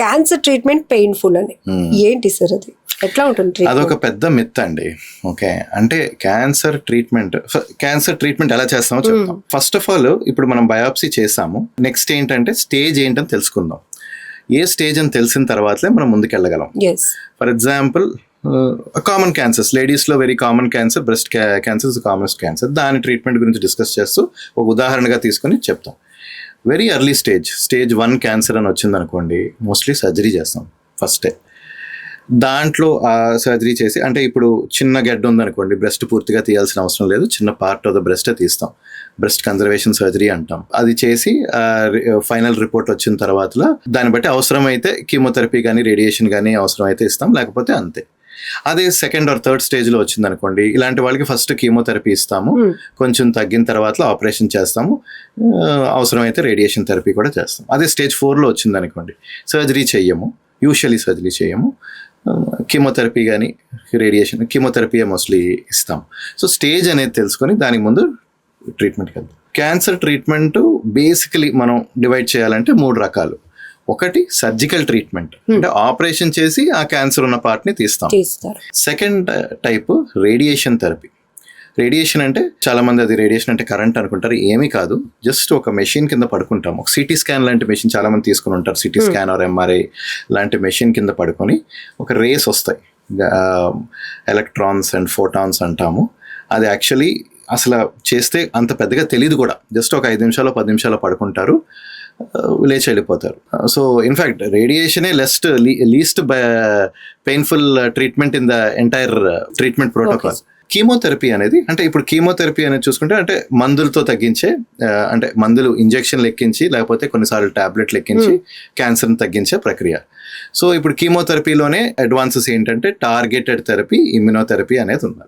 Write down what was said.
Cancer treatment painful అని. ఏంటి sir అది? ఎట్లా ఉంటుంది? అదొక పెద్ద మిత్ అండి. ఓకే. అంటే క్యాన్సర్ ట్రీట్మెంట్ క్యాన్సర్ ట్రీట్మెంట్ ఎలా చేస్తామో చెప్తాం. ఫస్ట్ ఆఫ్ ఆల్ ఇప్పుడు మనం బయాప్సీ చేసాము. నెక్స్ట్ ఏంటంటే స్టేజ్ ఏంటని తెలుసుకుందాం. ఏ స్టేజ్ అని తెలిసిన తర్వాతలే మనం ముందుకెళ్ళగలం. ఫర్ ఎగ్జాంపుల్ కామన్ క్యాన్సర్స్ లేడీస్లో very common cancer breast cancer commonest cancer దాని ట్రీట్మెంట్ గురించి డిస్కస్ చేస్తూ ఒక ఉదాహరణగా తీసుకొని చెప్తాం. Very early stage. Stage one cancer అని వచ్చింది అనుకోండి మోస్ట్లీ సర్జరీ చేస్తాం ఫస్టే. దాంట్లో ఆ సర్జరీ చేసి అంటే ఇప్పుడు చిన్న గడ్డ ఉందనుకోండి బ్రెస్ట్ పూర్తిగా తీయాల్సిన అవసరం లేదు చిన్న పార్ట్ ఆఫ్ ద బ్రెస్టే తీస్తాం. బ్రెస్ట్ కన్జర్వేషన్ సర్జరీ అంటాం. అది చేసి ఫైనల్ రిపోర్ట్ వచ్చిన తర్వాత దాన్ని బట్టి అవసరమైతే కీమోథెరపీ కానీ రేడియేషన్ కానీ అవసరమైతే ఇస్తాం లేకపోతే అంతే. అదే సెకండ్ ఆర్ థర్డ్ స్టేజ్లో వచ్చింది అనుకోండి ఇలాంటి వాళ్ళకి ఫస్ట్ కీమోథెరపీ ఇస్తాము. Hmm. కొంచెం తగ్గిన తర్వాత ఆపరేషన్ చేస్తాము. ఆ, అవసరమైతే రేడియేషన్ థెరపీ కూడా చేస్తాం అదే స్టేజ్ ఫోర్లో వచ్చింది అనుకోండి సర్జరీ చెయ్యము. యూజువలీ సర్జరీ చేయము కీమోథెరపీ కానీ రేడియేషన్ కీమోథెరపీ మోస్ట్లీ ఇస్తాం సో స్టేజ్ అనేది తెలుసుకొని దానికి ముందు ట్రీట్మెంట్కి వెళ్తాం క్యాన్సర్ ట్రీట్మెంట్ బేసికలీ మనం డివైడ్ చేయాలంటే మూడు రకాలు. ఒకటి సర్జికల్ ట్రీట్మెంట్ అంటే ఆపరేషన్ చేసి ఆ క్యాన్సర్ ఉన్న పార్ట్ని తీస్తాం. తీస్తారు. Second type radiation therapy radiation అంటే చాలా మంది అది రేడియేషన్ అంటే కరెంట్ అనుకుంటారు. ఏమీ కాదు. జస్ట్ ఒక మెషిన్ కింద పడుకుంటాం. ఒక సిటీ స్కాన్ లాంటి మెషిన్ చాలా మంది తీసుకుని ఉంటారు. సిటీ స్కాన్ ఆర్ ఎంఆర్ఐ లాంటి మెషిన్ కింద పడుకొని ఒక రేస్ వస్తాయి. ఎలక్ట్రాన్స్ అండ్ ఫోటాన్స్ అంటాము. అది యాక్చువల్లీ అసలు చేస్తే అంత పెద్దగా తెలియదు కూడా. జస్ట్ ఒక ఐదు నిమిషాలు పది నిమిషాలు పడుకుంటారు. లేచి వెళ్ళిపోతారు so in fact రేడియేషనే lest least painful treatment in the entire treatment protocol chemotherapy అనేది అంటే ఇప్పుడు కీమోథెరపీ అనేది చూసుకుంటే అంటే మందులతో తగ్గించే ఆ, అంటే మందులు ఇంజెక్షన్ లెక్కించి లేకపోతే కొన్నిసార్లు టాబ్లెట్ లెక్కించి క్యాన్సర్ని తగ్గించే ప్రక్రియ. సో ఇప్పుడు కీమోథెరపీలోనే అడ్వాన్సెస్ ఏంటంటే టార్గెటెడ్ థెరపీ ఇమ్యునోథెరపీ అనేది ఉంది